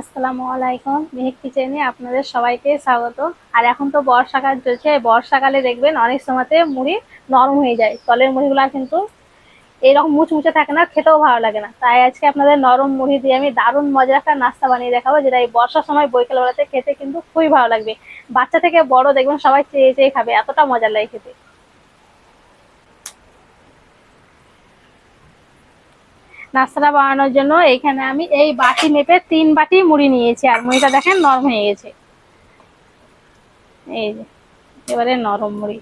আসসালামু আলাইকুম, মেহেক কিচেনে আপনাদের সবাইকে স্বাগত। আর এখন তো বর্ষাকাল চলছে বর্ষাকালে দেখবেন অনেক সময়তে মুড়ি নরম হয়ে যায়। তলের মুড়িগুলো কিন্তু এইরকম মুচমুচে থাকে না, খেতেও ভালো লাগে না। তাই আজকে আপনাদের নরম মুড়ি দিয়ে আমি দারুণ মজার একটা নাস্তা বানিয়ে দেখাবো, যেটা এই বর্ষার সময় বৈকাল বেলাতে খেতে কিন্তু খুবই ভালো লাগবে। বাচ্চা থেকে বড় দেখবেন সবাই চেয়ে চেয়ে খাবে, এতটা মজা লাগে খেতে। নাস্তাটা বানানোর জন্য এইখানে আমি এই বাটি মেপে তিন বাটি মুড়ি নিয়েছি আর মুড়িটা দেখেন নরম হয়ে গেছে। এই যে, এবারে নরম মুড়ি।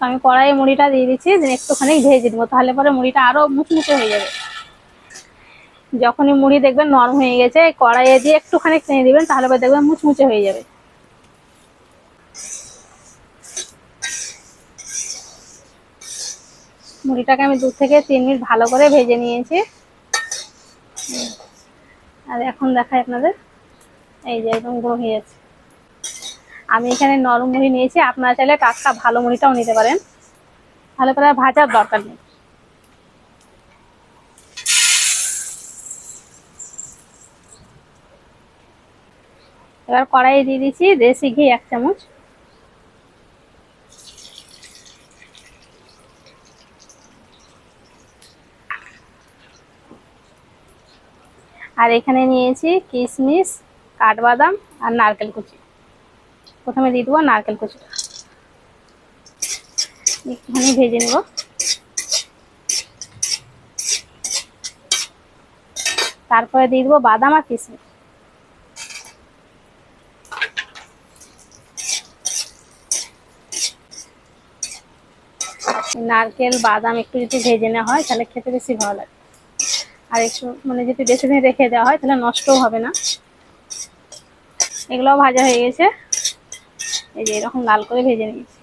আমি কড়াই মুড়িটা দিয়ে দিচ্ছি একটুখানি ভেজে দিব তাহলে পরে মুড়িটা আরও মুচমুচে হয়ে যাবে। যখনই মুড়ি দেখবেন নরম হয়ে গেছে, কড়াইয়ে দিয়ে একটুখানি টেনে দিবেন, তাহলে পরে দেখবেন মুচমুচে হয়ে যাবে। মুড়িটাকে আমি দু থেকে তিন মিনিট ভালো করে ভেজে নিয়েছি। আর এখন দেখাই আপনাদের। এই যে একদম গুঁড়ো হয়ে যাচ্ছে আমি এখানে নরম মুড়ি নিয়েছি। আপনারা চাইলে টাটকা ভালো মুড়িটাও নিতে পারেন। তাহলে পরে ভাজার দরকার নেই। এবার কড়াইয়ে দিয়ে দিচ্ছি দেশি ঘি এক চামচ। আর এখানে নিয়েছি কিশমিশ কাঠবাদাম আর নারকেল কুচি। প্রথমে দিয়ে দেবো নারকেল কুচিটা একটুখানি ভেজে নেব। তারপরে দিয়ে দেবো বাদাম আর কিশমিশ নারকেল, বাদাম একটু যদি ভেজে নেওয়া হয়, তাহলে খেতে বেশি ভালো লাগে। আর একটু মানে যদি বেশি দিন রেখে দেওয়া হয়, তাহলে নষ্টও হবে না। এগুলোও ভাজা হয়ে গেছে। এই যে এরকম লাল করে ভেজে নিয়েছি।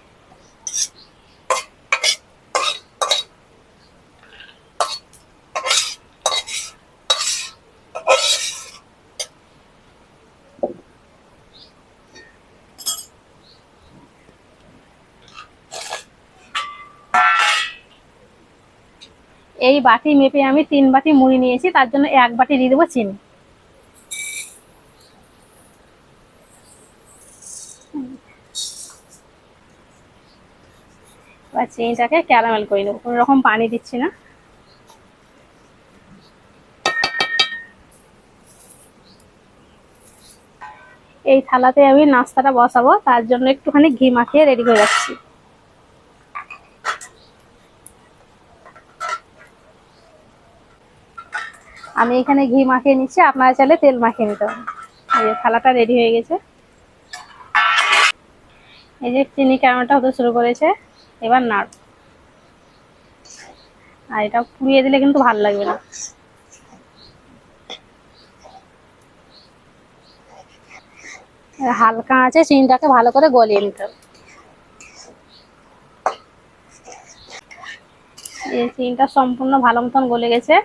এই বাটি মেপে আমি তিন বাটি মুড়ি নিয়েছি, তার জন্য এক বাটি দিয়ে দেবো চিনি। এবার চিনিটাকে ক্যারামেল করে নেব, কোনো রকম পানি দিচ্ছি না। এই থালাতে আমি নাস্তাটা বসাবো, তার জন্য একটুখানি ঘি মাখিয়ে রেডি করে রাখছি। আমি এখানে ঘি মাখিয়ে নিচ্ছি, আপনারা চাইলে তেল মাখিয়ে নিতে পারেন। এই যে থালাটা রেডি হয়ে গেছে। এই যে চিনি ক্যারামেলটা হতে শুরু করেছে, এবার নাড়। আর এটা পুড়িয়ে দিলে কিন্তু ভালো লাগবে না। হালকা আছে চিনিটাকে ভালো করে গলিয়ে নিতে হবে। এই চিনিটা সম্পূর্ণ ভালো মতন গলে গেছে।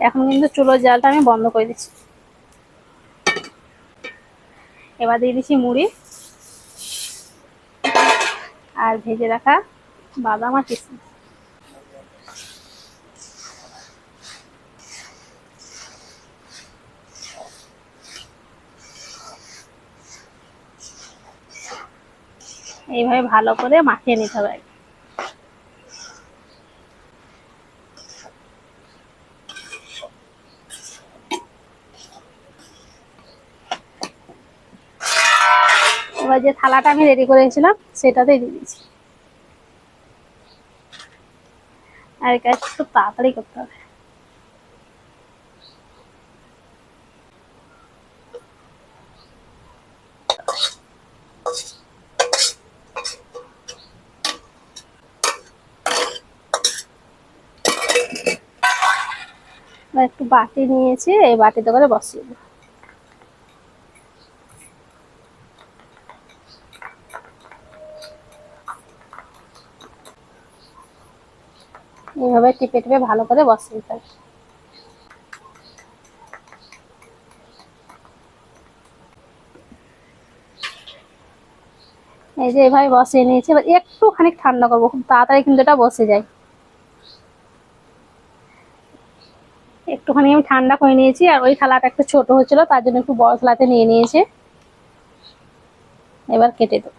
এখন কিন্তু চুলোর জালটা আমি বন্ধ করে দিচ্ছি। এবার দিয়ে দিচ্ছি মুড়ি আর ভেজে রাখা বাদাম আর কিশমিশ এইভাবে ভালো করে মাখিয়ে নিতে হবে। এবার যে থালাটা আমি রেডি করেছিলাম সেটাতেই দিয়ে দিয়েছি। আর কাজ একটু তাড়াতাড়ি করতে হবে। একটু বাটি নিয়েছি, এই বাটিতে করে বসিয়ে দেবো। এইভাবে টিপে টিপে ভালো করে বসিয়ে দিতে হবে। এই যে এভাবে বসিয়ে নিয়েছি, এবার একটু খানিক ঠান্ডা করব, খুব তাড়াতাড়ি কিন্তু এটা বসে যায়। একটুখানি আমি ঠান্ডা করে নিয়েছি, আর ওই থালাটা একটু ছোট হচ্ছিল তার জন্য একটু বড় থালাতে নিয়ে নিয়েছি। এবার কেটে দেবো।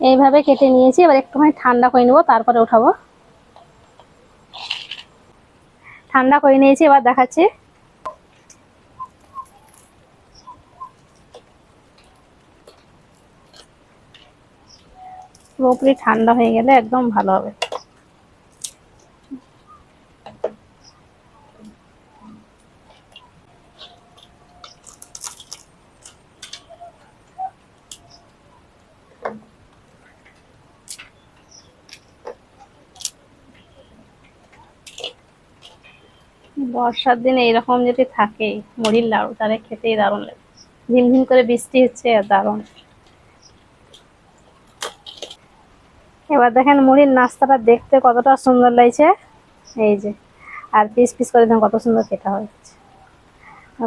এইভাবে কেটে নিয়েছি, এবার একটুখানি ঠান্ডা করে নেব, তারপরে উঠাবো। ঠান্ডা করে নিয়েছি, এবার দেখাচ্ছি। পুরোপুরি ঠান্ডা হয়ে গেলে একদম ভালো হবে। বর্ষার দিনে এরকম যদি থাকে মুড়ির লাড়ু তাহলে খেতেই দারুণ লাগে ঝিমঝিম করে বৃষ্টি হচ্ছে দারুণ। এবার দেখেন মুড়ির নাস্তাটা দেখতে কতটা সুন্দর লাগছে। এই যে, আর পিস পিস করে দেখেন কত সুন্দর কেটা হয়েছে।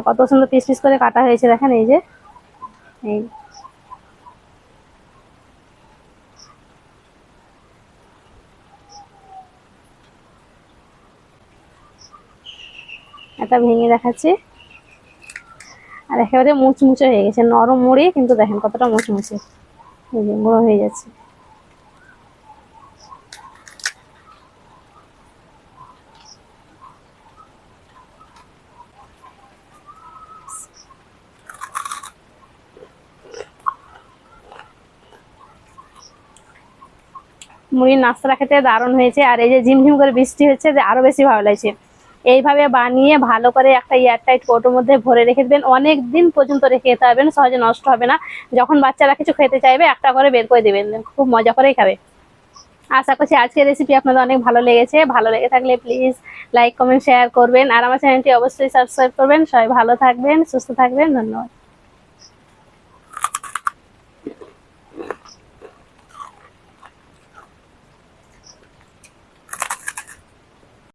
কত সুন্দর পিস পিস করে কাটা হয়েছে, দেখেন এই যে। এই এটা ভেঙে দেখাচ্ছি। আর একেবারে মুচমুচে হয়ে গেছে। নরম মুড়ি, কিন্তু দেখেন কতটা মুচমুচে। এই যে গুঁড়ো হয়ে যাচ্ছে। মুড়ির নাস্তাটা খেতে দারুণ হয়েছে। আর এই যে ঝিমঝিম করে বৃষ্টি হচ্ছে, যে আরও বেশি ভালো লাগছে। এইভাবে বানিয়ে ভালো করে একটা এয়ারটাইট কোটোর মধ্যে ভরে রেখে দেবেন। অনেক দিন পর্যন্ত রেখে যেতে পারবেন, সহজে নষ্ট হবে না। যখন বাচ্চারা কিছু খেতে চাইবে, একটা করে বের করে দেবেন। খুব মজা করেই খাবে। আশা করছি আজকের রেসিপি আপনাদের অনেক ভালো লেগেছে। ভালো লেগে থাকলে প্লিজ লাইক কমেন্ট শেয়ার করবেন। আর আমার চ্যানেলটি অবশ্যই সাবস্ক্রাইব করবেন। সবাই ভালো থাকবেন, সুস্থ থাকবেন। ধন্যবাদ।